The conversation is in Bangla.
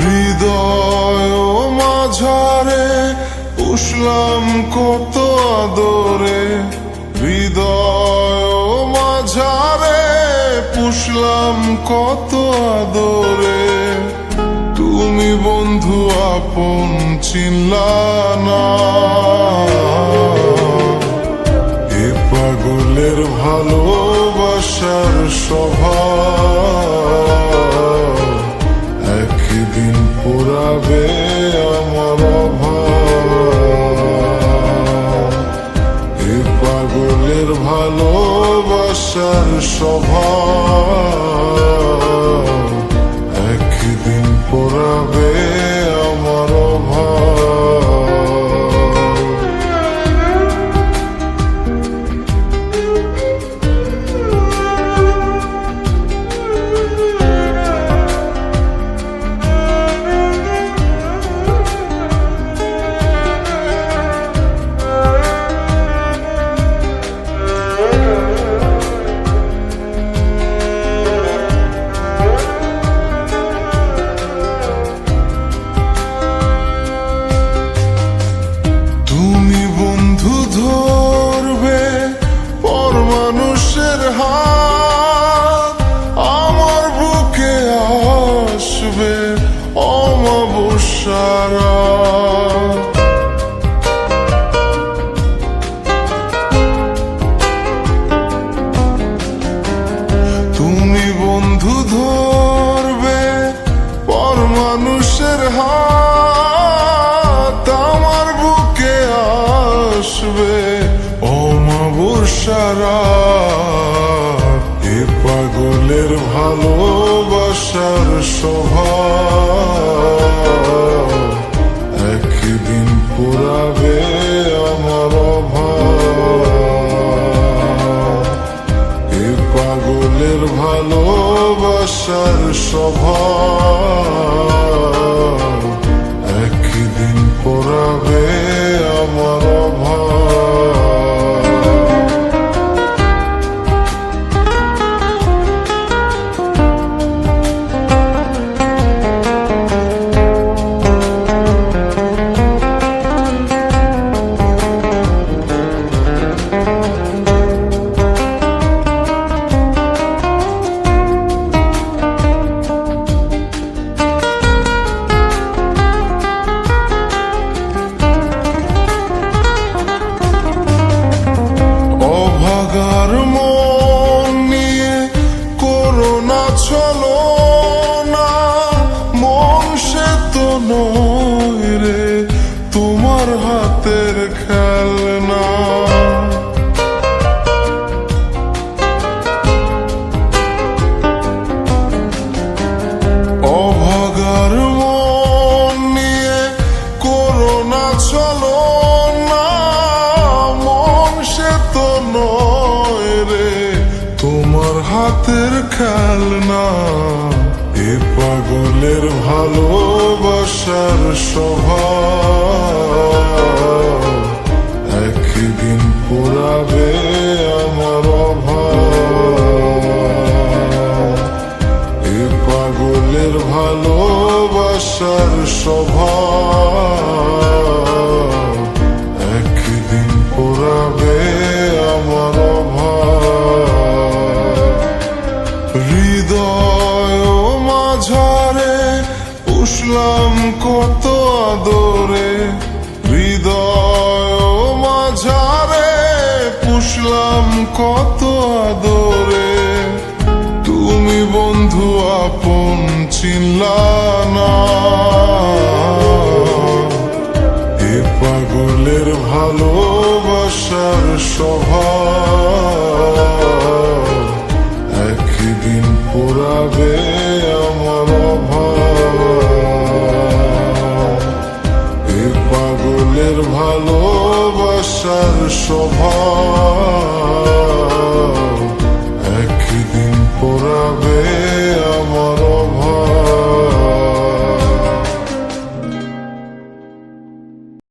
হৃদয় মাঝারে পুষলাম কত আদরে। হৃদয় মাঝারে পুষলাম কত আদরে। তুমি বন্ধু আপন চিল্লা না। পাগলের ভালোবাসার সভা একদিন পুরাবে আমার এ পাগলের ভালোবাসার স্বভাব অমাবস্যারা তুমি বন্ধু ধরবে পর মানুষের হাত। আমার বুকে আসবে অমাবস্যারা এ পাগলের ভালোবাসার স্বভাব ভালোবাসার স্বভাব হাতের খেলনা অভাগার মন নিয়ে করোনা চলো না মন সে তো নয় রে, তোমার হাতের খেলনা। এ পাগলের ভালোবাসার স্বভাব পাগলের ভালোবাসার স্বভাব একদিন পোড়াবে আমার হৃদয় মাঝারে উসলাম কত আদরে। হৃদয় মাঝারে পুষলাম কত আদরে। চিনলা না এ পাগলের ভালোবাসার স্বভাব একদিন পোড়াবে